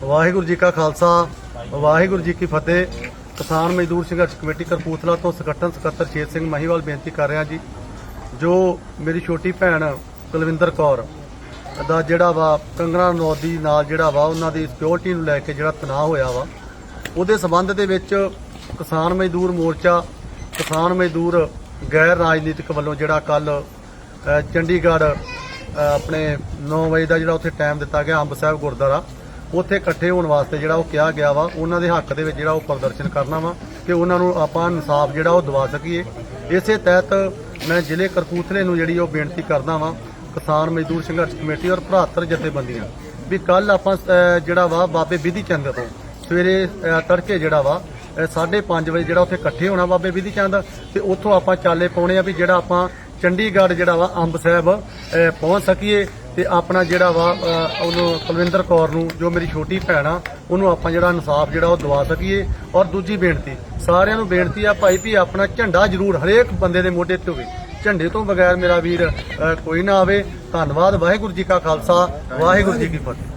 ਵਾਹਿਗੁਰੂ ਜੀ ਕਾ ਖਾਲਸਾ, ਵਾਹਿਗੁਰੂ ਜੀ ਕੀ ਫਤਿਹ। ਕਿਸਾਨ ਮਜ਼ਦੂਰ ਸੰਘਰਸ਼ ਕਮੇਟੀ ਕਰਪੂਥਲਾ ਤੋਂ ਸੰਗਠਨ ਸਕੱਤਰ ਸ਼ੇਰ ਸਿੰਘ ਮਹੀਵਾਲ ਬੇਨਤੀ ਕਰ ਰਿਹਾ ਜੀ, ਜੋ ਮੇਰੀ ਛੋਟੀ ਭੈਣ ਕੁਲਵਿੰਦਰ ਕੌਰ ਦਾ ਜਿਹੜਾ ਵਾ ਕੰਗਣਾ ਨੌਦੀ ਨਾਲ ਜਿਹੜਾ ਵਾ ਉਹਨਾਂ ਦੀ ਸਿਕਿਉਰਿਟੀ ਨੂੰ ਲੈ ਕੇ ਜਿਹੜਾ ਤਣਾਅ ਹੋਇਆ ਵਾ, ਉਹਦੇ ਸਬੰਧ ਦੇ ਵਿੱਚ ਕਿਸਾਨ ਮਜ਼ਦੂਰ ਮੋਰਚਾ, ਕਿਸਾਨ ਮਜ਼ਦੂਰ ਗੈਰ ਰਾਜਨੀਤਿਕ ਵੱਲੋਂ ਜਿਹੜਾ ਕੱਲ ਚੰਡੀਗੜ੍ਹ ਆਪਣੇ 9 ਵਜੇ ਦਾ ਜਿਹੜਾ ਉੱਥੇ ਟਾਈਮ ਦਿੱਤਾ ਗਿਆ ਅੰਬ ਸਾਹਿਬ ਗੁਰਦੁਆਰਾ। ਉੱਥੇ ਇਕੱਠੇ ਹੋਣ ਵਾਸਤੇ ਜਿਹੜਾ ਉਹ ਕਿਹਾ ਗਿਆ ਵਾ, ਉਹਨਾਂ ਦੇ ਹੱਕ ਦੇ ਵਿੱਚ ਜਿਹੜਾ ਉਹ ਪ੍ਰਦਰਸ਼ਨ ਕਰਨਾ ਵਾ ਕਿ ਉਹਨਾਂ ਨੂੰ ਆਪਾਂ ਇਨਸਾਫ ਜਿਹੜਾ ਉਹ ਦਵਾ ਸਕੀਏ। ਇਸੇ ਤਹਿਤ ਮੈਂ ਜ਼ਿਲ੍ਹੇ ਕਰਪੂਥਲੇ ਨੂੰ ਜਿਹੜੀ ਉਹ ਬੇਨਤੀ ਕਰਦਾ ਵਾਂ, ਕਿਸਾਨ ਮਜ਼ਦੂਰ ਸੰਘਰਸ਼ ਕਮੇਟੀ ਔਰ ਭਰਾਤਰ ਜਥੇਬੰਦੀਆਂ, ਵੀ ਕੱਲ ਆਪਾਂ ਜਿਹੜਾ ਵਾ ਬਾਬੇ ਵਿਧੀ ਚੰਦ ਤੋਂ ਸਵੇਰੇ ਤੜਕੇ ਜਿਹੜਾ ਵਾ 5:30 ਵਜੇ ਜਿਹੜਾ ਉੱਥੇ ਇਕੱਠੇ ਹੋਣਾ ਬਾਬੇ ਵਿਧੀ ਚੰਦ ਤੇ ਉੱਥੋਂ ਆਪਾਂ ਚਾਲੇ ਪਾਉਣੇ ਆ ਵੀ ਜਿਹੜਾ ਆਪਾਂ ਚੰਡੀਗੜ੍ਹ ਜਿਹੜਾ ਵਾ ਅੰਬ ਸਾਹਿਬ ਪਹੁੰਚ ਸਕੀਏ। ਤੇ ਆਪਣਾ ਜਿਹੜਾ ਵਾ ਅ, ਉਹਨੂੰ ਕੁਲਵਿੰਦਰ ਕੌਰ ਨੂੰ ਜੋ ਮੇਰੀ ਛੋਟੀ ਭੈਣ ਆ ਉਹਨੂੰ ਆਪਾਂ ਜਿਹੜਾ ਇਨਸਾਫ ਜਿਹੜਾ ਉਹ ਦਵਾ ਸਕੀਏ। ਔਰ ਦੂਜੀ ਬੇਨਤੀ ਸਾਰਿਆਂ ਨੂੰ ਬੇਨਤੀ ਆ ਭਾਈ ਵੀ ਆਪਣਾ ਝੰਡਾ ਜ਼ਰੂਰ ਹਰੇਕ ਬੰਦੇ ਦੇ ਮੋਢੇ ਤੇ ਹੋਵੇ। ਝੰਡੇ ਤੋਂ ਬਗੈਰ ਮੇਰਾ ਵੀਰ ਅ, ਕੋਈ ਨਾ ਆਵੇ। ਧੰਨਵਾਦ ਵਾਹਿਗੁਰੂ ਜੀ ਕਾ ਖਾਲਸਾ ਵਾਹਿਗੁਰੂ ਜੀ ਕੀ ਫਤਿਹ।